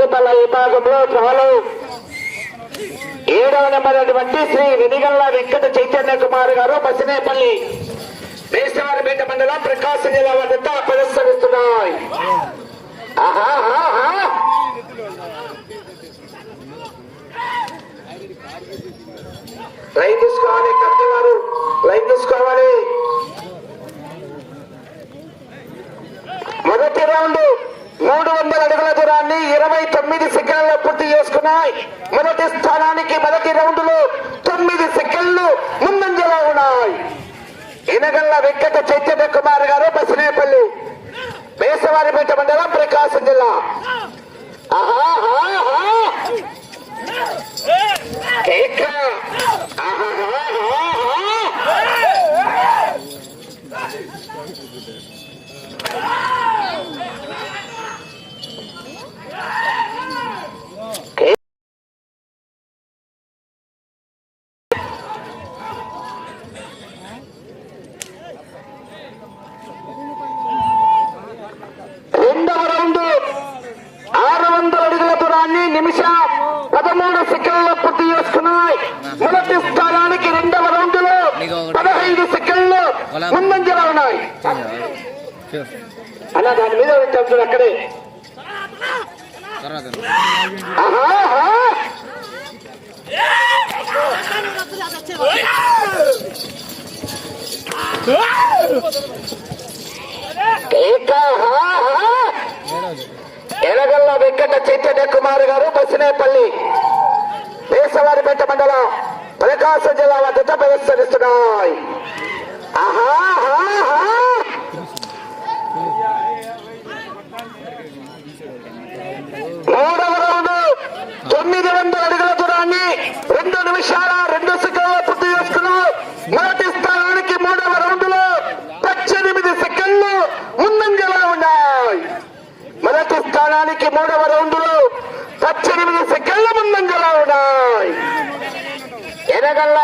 రెండు విభాగంలో డ్రాలో ఏడవ నెంబర్ అటువంటి శ్రీ వెనిగల్ల వెంకట చైతన్య కుమార్ గారు బసినేపల్లి బేసవారిపేట మండలం ప్రకాశం జిల్లా వద్ద ప్రదర్శనిస్తున్నాయి ఆహా, ఆహా. లైన్ తీసుకోవాలి కత్తి వారు లైన్ తీసుకోవాలి మొదటి రౌండ్ మూడు వందల అడుగుల దూరాన్ని ఇరవై తొమ్మిది సెకండ్ల పూర్తి చేసుకున్నాయి. మొదటి స్థానానికి మొదటి రౌండ్లో తొమ్మిది సెకండ్లు ముందంజలో ఉన్నాయి. ఇనగల్ల వెంకట చైతన్య కుమార్ గారు బసినేపల్లి మేసవారిపేట మండలం ప్రకాశం జిల్లా. ఆహా, అలా దాని మీద పెట్టాం చూడు అక్కడే. తర్వాత ఎలగల్ల వెంకట చైతన్య కుమార్ గారు బసినేపల్లి వేసవారిపేట మండలం ప్రకాశం జిల్లా వద్ద ప్రదర్శనిస్తున్నాయి. ఆహా. మూడవ రౌండ్ తొమ్మిది వందల అడుగుల దూరాన్ని రెండు నిమిషాల రెండు సెకండ్ల పూర్తి చేసుకున్నాం మొదటి స్థానానికి మూడవ రౌండ్లో పద్దెనిమిది సెకండ్లు ముందంజలో ఉన్నాయి మొదటి స్థానానికి మూడవ రౌండ్లో పద్దెనిమిది సెకండ్ల ముందంజలో ఉన్నాయి ఎనగల్ల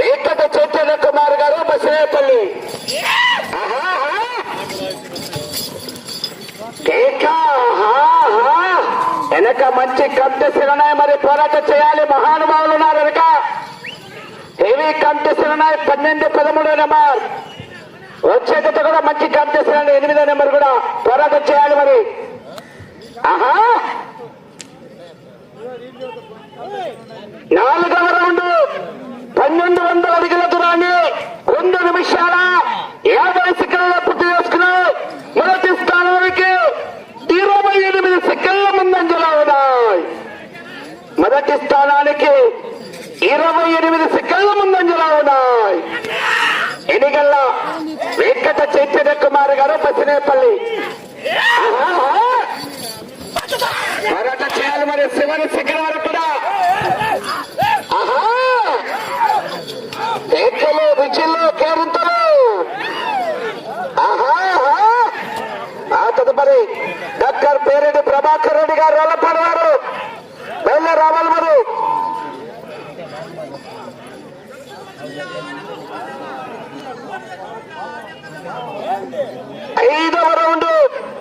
వెంకట చైతన్య కుమార్ గారు బసినేపల్లి ఆహా, ఆహా. కేక, ఆహా. వెనక మంచి కంటెస్టులు ఉన్నాయి మరి పోరాటం చేయాలి. మహానుభావులు ఉన్నారు వెనక. హెవీ కంటెస్టులు ఉన్నాయి పన్నెండు పదమూడో నెంబర్. వచ్చేటట్టు కూడా మంచి కంటెస్టులు ఉన్నాయి ఎనిమిదో నెంబర్ కూడా పోరాటం చేయాలి మరి. ఆహా! నాలుగవ రౌండ్ పన్నెండు వందల అడుగుల దూరాన్ని రెండు నిమిషాల యాభై సెకండ్ల పూర్తి చేసుకున్నావు మొదటి స్థానానికి ఇరవై ఎనిమిది సెకండ్ల ముందంజలో ఉన్నాయి మొదటి స్థానానికి ఇరవై ఎనిమిది సెకండ్ల ముందంజలో ఉన్నాయి. ఎనిగల్ల వెంకట చైతన్య కుమార్ గారు ఆహా. పోరాటం చేయాలి మరి. చివరి సెకండ్ వరకు కూడా ఆహా కేకలు రుచిలు కేరింతలు ఆహా ఆహా. ఆ తదుపరి డాక్టర్ పేరెడ్డి ప్రభాకర్ రెడ్డి గారు వెళ్ళపడవారు బయలుదేరి రావాలి మరి ఐదవ రౌండ్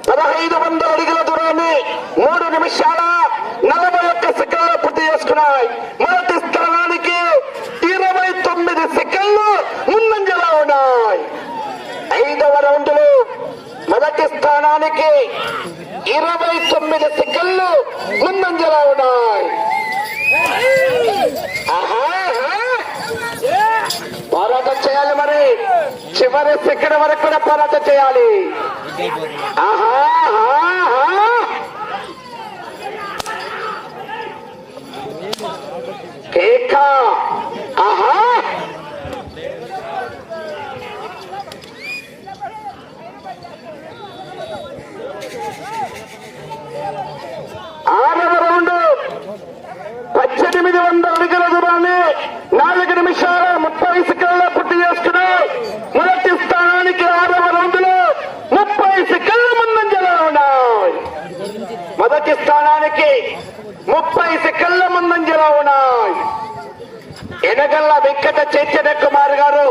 పదహైదు వందల అడుగుల దూరాన్ని మూడు నిమిషాల నలభై ఒక్క సెకండ్లో పూర్తి చేసుకున్నాయి. మొదటి స్థానానికి ఇరవై తొమ్మిది సెకండ్లు ముందంజలో ఉన్నాయి. ఐదవ రౌండ్లో మొదటి స్థానానికి ఇరవై తొమ్మిది సెకండ్లు ముందంజలో ఉన్నాయి ఆహా, ఆహా. పోరాటం చేయాలి మరి చివరి సెకండ్ వరకు కూడా పోరాటం చేయాలి. ఆహా పాకిస్తానానికి ముప్పై సెకండ్ల ముందంజలో ఉన్నాయి. ఎనగల్ల వెంకట చైతన్య కుమార్ గారు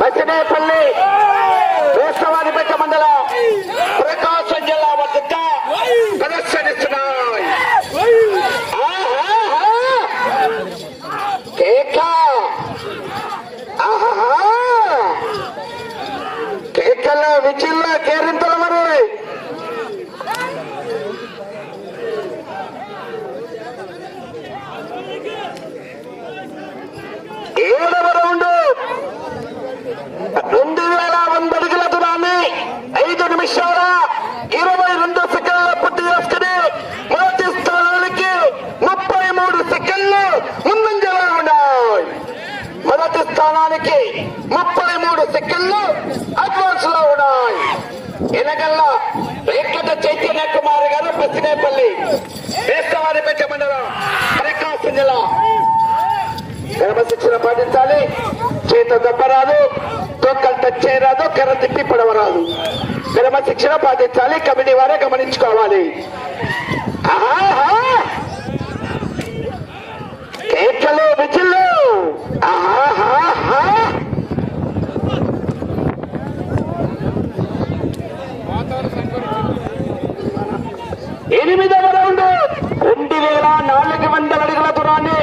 బసనేపల్లి పెద్ద మండలం ప్రకాశం జిల్లా వద్ద ప్రదర్శనిస్తున్నాయి. కేకల విచిల్ల కేరింతలు రెండు స్థానానికి ముప్పై మూడు సెకండ్లు ముందంజలో ఉన్నాయి. మొదటి స్థానానికి ముప్పై మూడు సెకండ్లు అడ్వాన్స్లో ఉన్నాయి. ఎనగల్ల రేట్లతో చైతన్య కుమార్ గారు పసినేపల్లి వేస్తవారిపేట మండలం ప్రకాశం జిల్లా. క్రమశిక్షణ పాటించాలి. చేత దెబ్బరాదు తొక్కలు టచ్ చేయరాదు. కర్ర తిప్పి పడవరాదు క్రమశిక్షణ పాటించాలి కమిటీ వారే గమనించుకోవాలి. కేకలు విజిల్లు ఎనిమిదవ రౌండ్. రెండు వేల నాలుగు వందల అడుగుల దూరాన్ని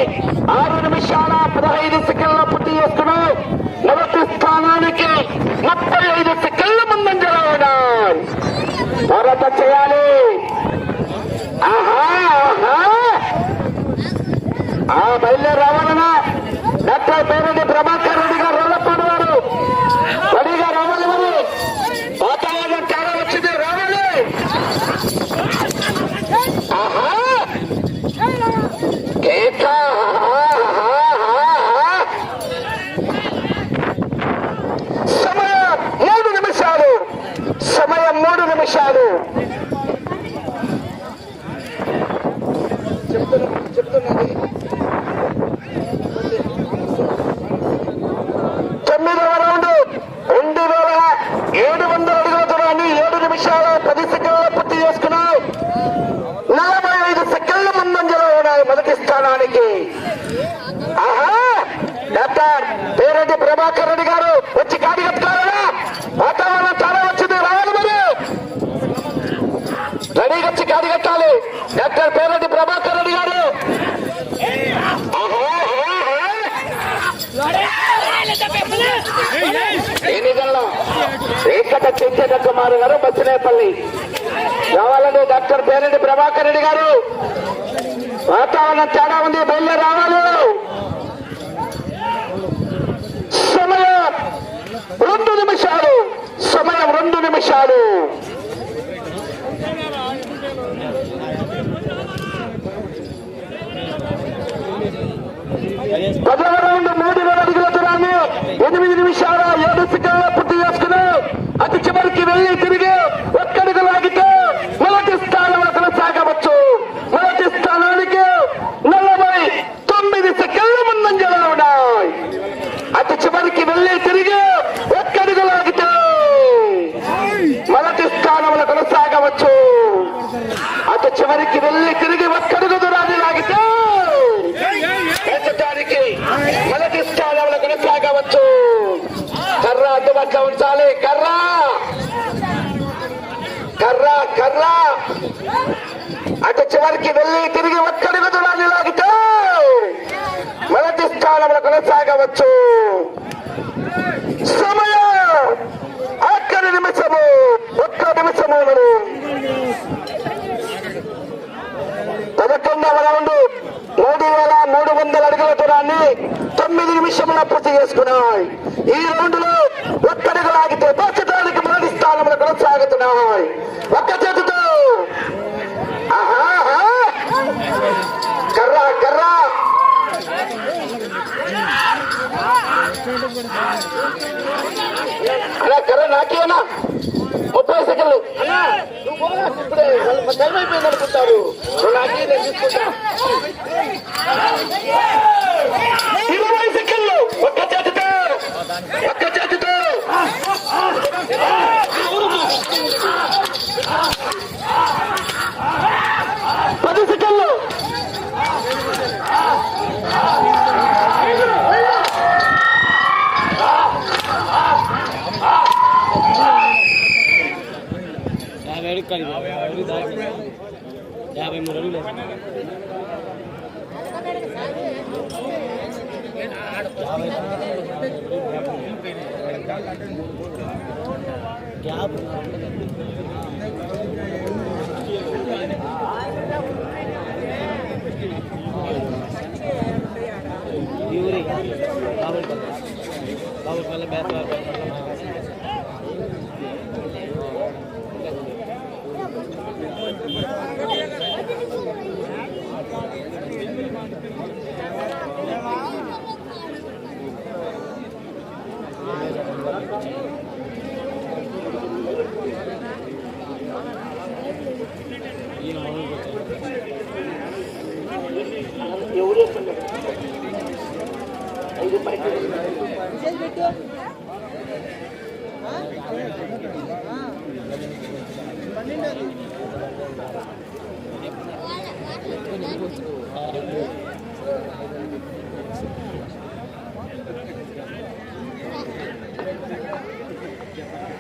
ఆరు నిమిషాల పదహైదు సెకండ్ల పూర్తి చేసుకున్నాం మొదటి స్థానానికి ముప్పై ఐదు సెకండ్ల ముందంజలో ఉన్నాయి పోరాట చేయాలి. ఆహా ఆహా. ఆ బయలుదేరి రావాలన్నా డాక్టర్ పేరెడ్డి ప్రభాకర్ రెడ్డి గారు రోలపాడు వారు. రెడీగా రావాలి మరి వాతావరణం చాలా వచ్చింది రావాలి. ఆహా. కేక. సమయం. మూడు నిమిషాలు. సమయం అవకాశాలు చెప్తున్నది తొమ్మిదవ రౌండ్ రెండు వేల ఏడు వందల అడుగుల దూరాన్ని ఏడు నిమిషాల పది సెకండ్ల పూర్తి చేసుకున్నాయి. నలభై ఐదు సెకండ్ల ముందంజలో ఉన్నాయి మొదటి స్థానానికి. ఆహా! డాక్టర్ పేరెడ్డి ప్రభాకర్ రెడ్డి గారు డాక్టర్ పేరెడ్డి ప్రభాకర్ రెడ్డి గారు. ఏకట చెంచట కుమార్ గారు బచ్చినేపల్లి రావాలండి డాక్టర్ పేరెడ్డి ప్రభాకర్ రెడ్డి గారు. వాతావరణం తేడా ఉంది బయలు రావాలి. సమయం రెండు నిమిషాలు సమయం రెండు నిమిషాలు పదవ రౌండ్ మూడు వేల అడుగుల దూరాన్ని ఎనిమిది నిమిషాల ఏడు సెకండ్ల పూర్తి చేసుకున్నాం అతి చివరికి వెళ్ళి తిరిగి ఒక్కడికి లాగితే మొదటి స్థానంలో కొనసాగవచ్చు మొదటి స్థానానికి నలభై తొమ్మిది సెకండ్ల ముందంజలో ఉన్నాయి అతి చివరికి వెళ్ళి తిరిగి ఒక్కడికి లాగితే మొదటి స్థానంలో కొనసాగవచ్చు అటు చివరికి వెళ్ళి తిరిగి ఒక్కడుగు దూరాన్ని లాగితే పెంచడానికి మొదటి స్థానంలో కొనసాగవచ్చు కర్ర అందుబాటులో కర్ర! కర్ర కర్ర! అటు చివరికి వెళ్ళి తిరిగి ఒక్కడుగు దూరాన్ని లాగితే మొదటి స్థానంలో కొనసాగవచ్చు. సమయం! ఆఖరి నిమిషము! ఒక్క నిమిషము పదకొండవ రౌండ్ మూడు వేల మూడు వందల అడుగుల దూరాన్ని తొమ్మిది నిమిషంలో పూర్తి చేసుకున్నాయి. ఈ రౌండ్ నాకేనా ముప్పై సెకండ్లు. ఇప్పుడే టైం అయిపోయింది అనుకుంటారు. నాకే నేను తీసుకుంటా ఇరవై సెకండ్లు ఒక్క చేతితో ఒక్క చేతితో పది సెకండ్లు యాభై అడుగు కలిగి అడుగు దాటి యాభై మూడు అడుగులు గ్యాప్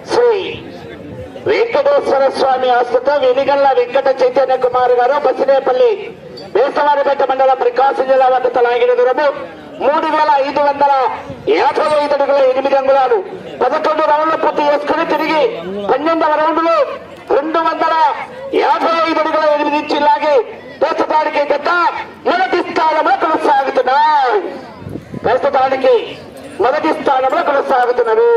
శ్రీ వెంకటేశ్వర స్వామి ఆస్తుతో వెలిగల్ల వెంకట చైతన్య కుమార్ గారు బసినేపల్లి వేసవారిపేట మండలం ప్రకాశం జిల్లా వద్ద లాగిన దూరము మూడు వేల ఐదు వందల యాభై ఐదు అడుగుల ఎనిమిది అంగుళాలు. పదకొండు రౌండ్లు పూర్తి చేసుకుని తిరిగి పన్నెండవ రౌండ్లు రెండు వందల యాభై ఐదు అడుగుల ఎనిమిది ఇంచి ప్రస్తుతానికి గత మొదటి స్థానంలో కొనసాగుతున్నారు. ప్రస్తుతానికి మొదటి స్థానంలో కొనసాగుతున్నారు.